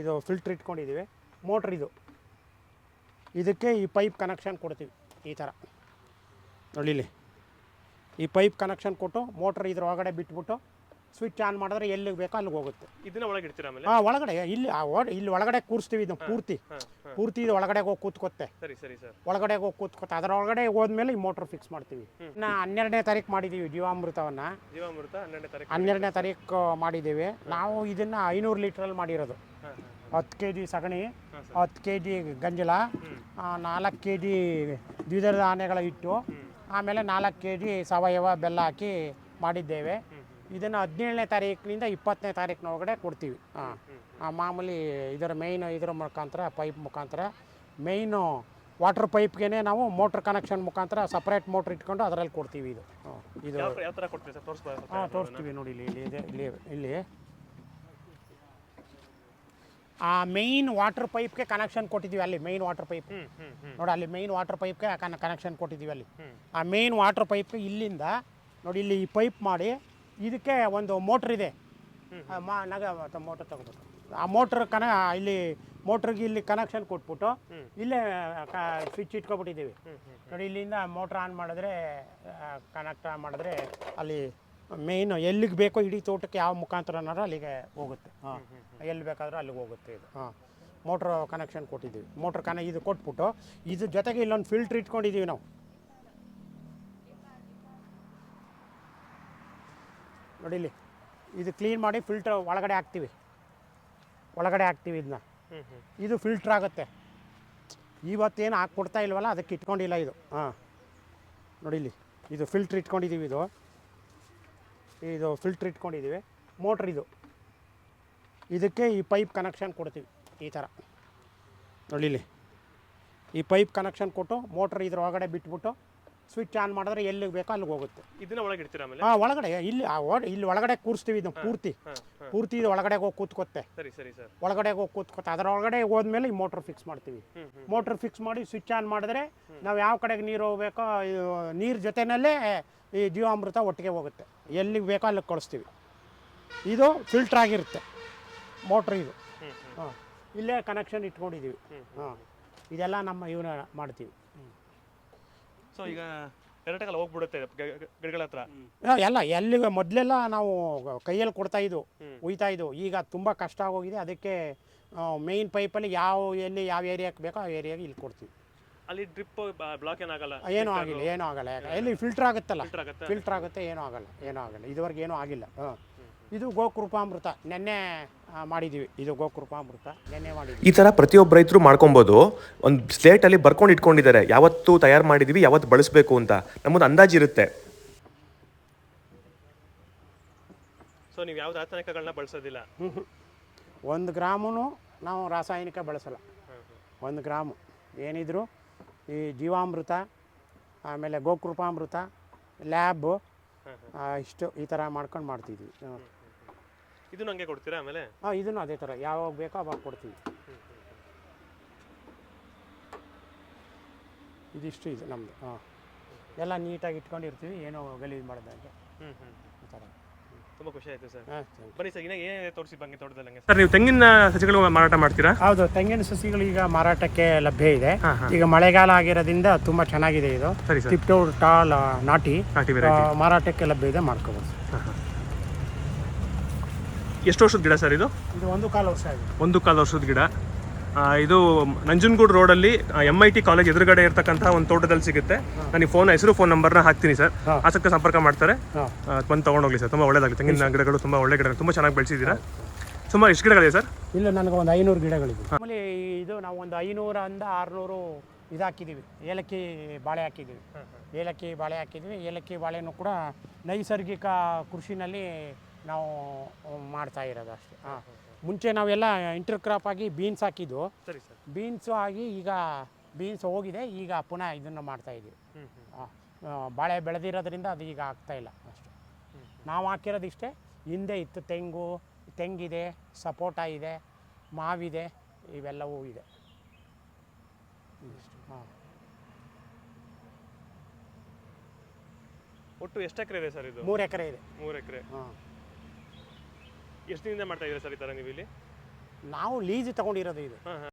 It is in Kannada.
ಇದು ಫಿಲ್ಟ್ರ್ ಇಟ್ಕೊಂಡಿದ್ದೀವಿ. ಮೋಟ್ರ್ ಇದು. ಇದಕ್ಕೆ ಈ ಪೈಪ್ ಕನೆಕ್ಷನ್ ಕೊಡ್ತೀವಿ, ಈ ಥರ. ನೋಡಿಲಿ ಈ ಪೈಪ್ ಕನೆಕ್ಷನ್ ಕೊಟ್ಟು ಮೋಟ್ರ್ ಇದ್ರ ಒಳಗಡೆ ಬಿಟ್ಬಿಟ್ಟು ಸ್ವಿಚ್ ಆನ್ ಮಾಡಿದ್ರೆ ಎಲ್ಲಿಗೆ ಬೇಕೋ ಅಲ್ಲಿಗೆ ಹೋಗುತ್ತೆ. ಇದನ್ನ ಒಳಗೆ ಇಡ್ತೀರಾ ಆಮೇಲೆ? ಹಾಂ ಒಳಗಡೆ ಇಲ್ಲಿ ಆ ಒಳ- ಇಲ್ಲಿ ಒಳಗಡೆ ಕೂರಿಸ್ತೀವಿ ಇದು ಪೂರ್ತಿ. ಪೂರ್ತಿ ಇದು ಒಳಗಡೆ ಹೋಗಿ ಕೂತ್ಕೊತ್ತೆ. ಸರಿ ಸರಿ ಸರ್. ಒಳಗಡೆ ಹೋಗಿ ಕೂತ್ಕೊತ್ತೆ. ಅದರೊಳಗಡೆ ಹೋದ್ಮೇಲೆ ಈ ಮೋಟ್ರ್ ಫಿಕ್ಸ್ ಮಾಡ್ತೀವಿ. ನಾ ಹನ್ನೆರಡನೇ ತಾರೀಕು ಮಾಡಿದ್ದೀವಿ ಜೀವಾಮೃತವನ್ನು. ಜೀವಾಮೃತ ಹನ್ನೆರಡನೇ ತಾರೀಕು ಹನ್ನೆರಡನೇ ತಾರೀಕು ಮಾಡಿದ್ದೀವಿ. ನಾವು ಇದನ್ನು ಐನೂರು ಲೀಟ್ರಲ್ಲಿ ಮಾಡಿರೋದು. ಹಾಂ ಹತ್ತು ಕೆ ಜಿ ಸಗಣಿ ಹತ್ತು ಕೆ ಜಿ ಗಂಜಲ ನಾಲ್ಕು ಕೆ ಜಿ ದ್ವಿದಳ ಧಾನ್ಯಗಳ ಇಟ್ಟು ಆಮೇಲೆ ನಾಲ್ಕು ಕೆ ಜಿ ಸಾವಯವ ಬೆಲ್ಲ ಹಾಕಿ ಮಾಡಿದ್ದೇವೆ. ಇದನ್ನು ಹದಿನೇಳನೇ ತಾರೀಕಿನಿಂದ ಇಪ್ಪತ್ತನೇ ತಾರೀಕಿನೊಳಗಡೆ ಕೊಡ್ತೀವಿ. ಹಾಂ ಮಾಮೂಲಿ ಇದರ ಮೇಯ್ನ್ ಇದರ ಮುಖಾಂತರ ಪೈಪ್ ಮುಖಾಂತರ ಮೇಯ್ನು ವಾಟರ್ ಪೈಪ್ಗೆ ನಾವು ಮೋಟ್ರ್ ಕನೆಕ್ಷನ್ ಮುಖಾಂತರ ಸಪ್ರೇಟ್ ಮೋಟ್ರ್ ಇಟ್ಕೊಂಡು ಅದರಲ್ಲಿ ಕೊಡ್ತೀವಿ ಇದು. ಇದು ಹಾಂ ತೋರಿಸ್ತೀವಿ ನೋಡಿ ಇಲ್ಲಿ ಇಲ್ಲಿ ಇದೆ ಇಲ್ಲಿ ಇಲ್ಲಿ. ಆ ಮೇಯ್ನ್ ವಾಟರ್ ಪೈಪ್ಗೆ ಕನೆಕ್ಷನ್ ಕೊಟ್ಟಿದ್ದೀವಿ ಅಲ್ಲಿ ಮೇಯ್ನ್ ವಾಟರ್ ಪೈಪ್ ನೋಡಿ ಅಲ್ಲಿ ಮೇಯ್ನ್ ವಾಟರ್ ಪೈಪ್ಗೆ ಕನೆಕ್ಷನ್ ಕೊಟ್ಟಿದ್ದೀವಿ ಅಲ್ಲಿ. ಆ ಮೇಯ್ನ್ ವಾಟರ್ ಪೈಪ್ ಇಲ್ಲಿಂದ ನೋಡಿ ಇಲ್ಲಿ ಈ ಪೈಪ್ ಮಾಡಿ ಇದಕ್ಕೆ ಒಂದು ಮೋಟ್ರ್ ಇದೆ. ಆ ಮಾ ನಗ ಮೋಟ್ರ್ ತಗೋಬೇಕು. ಆ ಮೋಟ್ರ್ ಕನ ಇಲ್ಲಿ ಮೋಟ್ರಿಗೆ ಇಲ್ಲಿ ಕನೆಕ್ಷನ್ ಕೊಟ್ಬಿಟ್ಟು ಇಲ್ಲೇ ಸ್ವಿಚ್ ಇಟ್ಕೊಬಿಟ್ಟಿದ್ದೀವಿ. ನೋಡಿ ಇಲ್ಲಿಂದ ಮೋಟ್ರ್ ಆನ್ ಮಾಡಿದ್ರೆ ಕನೆಕ್ಟ್ ಮಾಡಿದ್ರೆ ಅಲ್ಲಿ ಮೇಯ್ನ್ ಎಲ್ಲಿಗೆ ಬೇಕೋ ಇಡೀ ತೋಟಕ್ಕೆ ಯಾವ ಮುಖಾಂತರನಾದ್ರೂ ಅಲ್ಲಿಗೆ ಹೋಗುತ್ತೆ. ಹಾಂ. ಎಲ್ಲಿ ಬೇಕಾದರೂ ಅಲ್ಲಿಗೆ ಹೋಗುತ್ತೆ ಇದು. ಹಾಂ. ಮೋಟ್ರ್ ಕನೆಕ್ಷನ್ ಕೊಟ್ಟಿದ್ದೀವಿ. ಮೋಟ್ರ್ ಕನೆ ಇದು ಕೊಟ್ಬಿಟ್ಟು ಇದ್ರ ಜೊತೆಗೆ ಇಲ್ಲೊಂದು ಫಿಲ್ಟ್ರ್ ಇಟ್ಕೊಂಡಿದ್ದೀವಿ ನಾವು. ನೋಡಿ ಇಲ್ಲಿ. ಇದು ಕ್ಲೀನ್ ಮಾಡಿ ಫಿಲ್ಟರ್ ಒಳಗಡೆ ಹಾಕ್ತೀವಿ. ಒಳಗಡೆ ಹಾಕ್ತೀವಿ ಇದನ್ನ ಹ್ಞೂ ಹ್ಞೂ ಇದು ಫಿಲ್ಟ್ರ್ ಆಗುತ್ತೆ. ಇವತ್ತೇನು ಹಾಕ್ಕೊಡ್ತಾ ಇಲ್ವಲ್ಲ ಅದಕ್ಕೆ ಇಟ್ಕೊಂಡಿಲ್ಲ ಇದು. ಹಾಂ. ನೋಡಿ ಇಲ್ಲಿ. ಇದು ಫಿಲ್ಟ್ರ್ ಇಟ್ಕೊಂಡಿದ್ದೀವಿ ಇದು. ಇದು ಫಿಲ್ಟ್ರ್ ಇಟ್ಕೊಂಡಿದ್ದೀವಿ ಮೋಟ್ರ್ ಇದು. ಇದಕ್ಕೆ ಈ ಪೈಪ್ ಕನೆಕ್ಷನ್ ಕೊಡ್ತೀವಿ ಈ ಥರ ನೋಡಿ ಇಲ್ಲಿ. ಈ ಪೈಪ್ ಕನೆಕ್ಷನ್ ಕೊಟ್ಟು ಮೋಟ್ರ್ ಇದ್ರ ಒಳಗಡೆ ಬಿಟ್ಬಿಟ್ಟು ಸ್ವಿಚ್ ಆನ್ ಮಾಡಿದ್ರೆ ಎಲ್ಲಿಗೆ ಬೇಕೋ ಅಲ್ಲಿಗೆ ಹೋಗುತ್ತೆ. ಇದನ್ನ ಒಳಗೆ ಇಡ್ತೀರಾ ಆಮೇಲೆ? ಹಾಂ ಒಳಗಡೆ ಇಲ್ಲಿ ಆ ಒಳ- ಇಲ್ಲಿ ಒಳಗಡೆ ಕೂರಿಸ್ತೀವಿ ಇದನ್ನ ಪೂರ್ತಿ. ಪೂರ್ತಿ ಇದು ಒಳಗಡೆ ಹೋಗಿ ಕೂತ್ಕೊತ್ತೆ. ಸರಿ ಸರಿ ಸರ್. ಒಳಗಡೆ ಹೋಗಿ ಕೂತ್ಕೊತ ಅದರೊಳಗಡೆ ಹೋದ್ಮೇಲೆ ಈ ಮೋಟ್ರ್ ಫಿಕ್ಸ್ ಮಾಡ್ತೀವಿ. ಮೋಟರ್ ಮೋಟ್ರ್ ಫಿಕ್ಸ್ ಮಾಡಿ ಸ್ವಿಚ್ ಆನ್ ಮಾಡಿದ್ರೆ ನಾವು ಯಾವ ಕಡೆಗೆ ನೀರು ಹೋಗ್ಬೇಕೋ ನೀರು ಜೊತೆನಲ್ಲೇ ಈ ಜೀವಾಮೃತ ಒಟ್ಟಿಗೆ ಹೋಗುತ್ತೆ. ಎಲ್ಲಿಗೆ ಬೇಕೋ ಅಲ್ಲಿಗೆ ಕಳಿಸ್ತೀವಿ. ಇದು ಫಿಲ್ಟ್ರ್ ಆಗಿರುತ್ತೆ. ಮೋಟ್ರ್ ಇದು. ಹಾಂ. ಇಲ್ಲೇ ಕನೆಕ್ಷನ್ ಇಟ್ಕೊಂಡಿದ್ದೀವಿ ಹಾಂ. ಇದೆಲ್ಲ ನಮ್ಮ ಇವನ್ನ ಮಾಡ್ತೀವಿ. ಸೊ ಈಗ ಡೈರೆಕ್ಟಾಗಿ ಹೋಗ್ಬಿಡುತ್ತೆ ಗ- ಗ- ಗಿಡಗಳ ಹತ್ರ. ಆ, ಎಲ್ಲ ಎಲ್ಲಿಗೆ ಮೊದಲೆಲ್ಲ ನಾವು ಕೈಯಲ್ಲಿ ಕೊಡ್ತಾ ಇದ್ವು ಉಯ್ತಾ ಇದ್ವು. ಈಗ ತುಂಬ ಕಷ್ಟ ಆಗೋಗಿದೆ. ಅದಕ್ಕೆ ಮೇಯ್ನ್ ಪೈಪಲ್ಲಿ ಯಾವ ಎಲ್ಲಿ ಯಾವ ಏರಿಯಾಕ್ಕೆ ಬೇಕೋ ಆ ಏರಿಯಾಗೆ ಇಲ್ಲಿ ಕೊಡ್ತೀವಿ. ಅಲ್ಲಿ ಡ್ರಿಪ್ ಬ್ಲಾಕ್ ಏನಾಗಲ್ಲ ಏನೂ ಆಗಿಲ್ಲ? ಏನೂ ಆಗಲ್ಲ ಯಾಕೆ ಎಲ್ಲಿ ಫಿಲ್ಟರ್ ಆಗುತ್ತಲ್ಲ? ಫಿಲ್ಟರ್ ಆಗುತ್ತೆ? ಫಿಲ್ಟರ್ ಆಗುತ್ತೆ ಏನೂ ಆಗಲ್ಲ ಏನೂ ಆಗಲ್ಲ. ಇದುವರೆಗೆ ಏನೂ ಆಗಿಲ್ಲ. ಹಾಂ. ಇದು ಗೋಕೃಪಾಮೃತ. ನೆನ್ನೆ ಮಾಡಿದೀವಿ. ಮಾಡಿದ್ದೀವಿ ಇದು ಗೋಕೃಪಾಮೃತ. ನೆನ್ನೆ ಮಾಡಿದ್ವಿ. ಈ ಥರ ಪ್ರತಿಯೊಬ್ಬ ರೈತರು ಮಾಡ್ಕೊಬೋದು. ಒಂದು ಸ್ಲೇಟಲ್ಲಿ ಬರ್ಕೊಂಡು ಇಟ್ಕೊಂಡಿದ್ದಾರೆ. ಯಾವತ್ತು ತಯಾರು ಮಾಡಿದ್ದೀವಿ ಯಾವತ್ತು ಬಳಸಬೇಕು ಅಂತ. ನಮ್ಮದು ಅಂದಾಜಿರುತ್ತೆ ಸೊ ನೀವು ಯಾವ್ದು ರಾಸಾಯನಿಕಗಳನ್ನ ಬಳಸೋದಿಲ್ಲ? ಒಂದು ಗ್ರಾಮೂ ನಾವು ರಾಸಾಯನಿಕ ಬಳಸಲ್ಲ. ಒಂದು ಗ್ರಾಮು. ಏನಿದ್ರು ಈ ಜೀವಾಮೃತ ಆಮೇಲೆ ಗೋಕೃಪಾಮೃತ ಲ್ಯಾಬ್ ಇಷ್ಟು ಈ ಥರ ಮಾಡ್ಕೊಂಡು ಮಾಡ್ತಿದ್ವಿ. ಹಾಂ ಹಂಗೆ ಕೊಡ್ತೀರಾ ಆಮೇಲೆ? ಹಾಂ ಇದನ್ನು ಅದೇ ಥರ. ಯಾವಾಗ ಬೇಕೋ ಅವಾಗ ಕೊಡ್ತೀವಿ ಇದಿಷ್ಟು ಇದು ನಮ್ಮದು ಹಾಂ. ಎಲ್ಲ ನೀಟಾಗಿ ಇಟ್ಕೊಂಡಿರ್ತೀವಿ. ಏನೋ ಗಲೀಜು ಮಾಡದ ಹ್ಞೂ ಹ್ಞೂ ಈ ಥರ. ತುಂಬ ಖುಷಿ ಆಯ್ತು ಸರ್. ಹಾಂ ಬನ್ನಿ ಸರ್ ಇನ್ನ ಏನೇ ತೋರಿಸಿ ಬಂಗೆ ತೋಟದಲ್ಲಿ ಹಂಗೆ? ಸರ್ ನೀವು ತೆಂಗಿನ ಸಸಿಗಳು ಮಾರಾಟ ಮಾಡ್ತೀರಾ? ಹೌದು ತೆಂಗಿನ ಸಸಿಗಳು ಈಗ ಮಾರಾಟಕ್ಕೆ ಲಭ್ಯ ಇದೆ. ಹಾ, ಹಾ. ಈಗ ಮಳೆಗಾಲ ಆಗಿರೋದ್ರಿಂದ ತುಂಬಾ ಚೆನ್ನಾಗಿದೆ ಇದು. ಸರಿ ಸರ್. ಟಾಲ್ ಆ, ನಾಟಿ ನಾಟಿ ಆ, ಮಾರಾಟಕ್ಕೆ ಲಭ್ಯ ಇದೆ ಮಾಡ್ಕೋಬೋದು. ಎಷ್ಟು ವರ್ಷದ ಗಿಡ ಸರ್ ಇದು? ಇದು ಒಂದು ಕಾಲು ವರ್ಷ ಆಗಿದೆ. ಒಂದು ಕಾಲು ವರ್ಷದ ಗಿಡ. ಇದು ನಂಜನಗೂಡು ರೋಡಲ್ಲಿ ಎಂ ಐ ಟಿ ಕಾಲೇಜ್ ಎದುರುಗಡೆ ಇರ್ತಕ್ಕಂಥ ಒಂದು ತೋಟದಲ್ಲಿ ಸಿಗುತ್ತೆ. ನನಗೆ ಫೋನ್ ಹೆಸರು ಫೋನ್ ನಂಬರ್ನ ಹಾಕ್ತೀನಿ ಸರ್. ಆಸಕ್ತ ಸಂಪರ್ಕ ಮಾಡ್ತಾರೆ. ಬಂದು ತೊಗೊಂಡೋಗ್ಲಿ ಸರ್. ತುಂಬ ಒಳ್ಳೇದಾಗಲಿ ತೆಂಗಿನ ಗಿಡಗಳು ತುಂಬ ಒಳ್ಳೆ ಗಿಡಗಳು. ತುಂಬ ಚೆನ್ನಾಗಿ ಬೆಳೆಸಿದ್ದೀರಾ? ಸುಮಾರು ಎಷ್ಟು ಗಿಡಗಳಿದೆ ಸರ್? ಇಲ್ಲ ನನಗೆ ಒಂದು ಐನೂರು ಗಿಡಗಳಿದೆ. ಆಮೇಲೆ ಇದು ನಾವು ಒಂದು ಐನೂರಿಂದ ಆರುನೂರು ಇದು ಹಾಕಿದ್ದೀವಿ. ಏಲಕ್ಕಿ ಬಾಳೆ ಹಾಕಿದ್ದೀವಿ. ಏಲಕ್ಕಿ ಬಾಳೆ ಹಾಕಿದ್ದೀವಿ. ಏಲಕ್ಕಿ ಬಾಳೆನೂ ಕೂಡ ನೈಸರ್ಗಿಕ ಕೃಷಿನಲ್ಲಿ ನಾವು ಮಾಡ್ತಾ ಇರೋದು ಅಷ್ಟೇ. ಹಾಂ ಮುಂಚೆ ನಾವೆಲ್ಲ ಇಂಟರ್ ಕ್ರಾಪ್ ಆಗಿ ಬೀನ್ಸ್ ಹಾಕಿದ್ದು. ಸರಿ ಸರ್. ಬೀನ್ಸು ಆಗಿ ಈಗ ಬೀನ್ಸ್ ಹೋಗಿದೆ ಈಗ ಪುನಃ ಇದನ್ನು ಮಾಡ್ತಾ ಇದ್ದೀವಿ ಬಾಳೆ ಬೆಳೆದಿರೋದ್ರಿಂದ ಅದು ಈಗ ಆಗ್ತಾ ಇಲ್ಲ ಅಷ್ಟೇ. ನಾವು ಹಾಕಿರೋದು ಇಷ್ಟೇ ಹಿಂದೆ ಇತ್ತು ತೆಂಗು ತೆಂಗಿದೆ ಸಪೋಟ ಇದೆ ಮಾವಿದೆ ಇವೆಲ್ಲವೂ ಇದೆ. ಹಾಂ. ಒಟ್ಟು ಎಷ್ಟು ಎಕರೆ ಇದೆ ಸರ್ ಇದು? ಮೂರು ಎಕರೆ ಇದೆ. ಮೂರು ಎಕರೆ. ಹಾಂ. ಎಷ್ಟು ದಿನದಿಂದ ಮಾಡ್ತಾ ಇದ್ದೀರಾ ಸರ್ ಈ ಥರ ನೀವು ಇಲ್ಲಿ ನಾವು ಲೀಸ್ ತಗೊಂಡಿರೋದು ಇದು.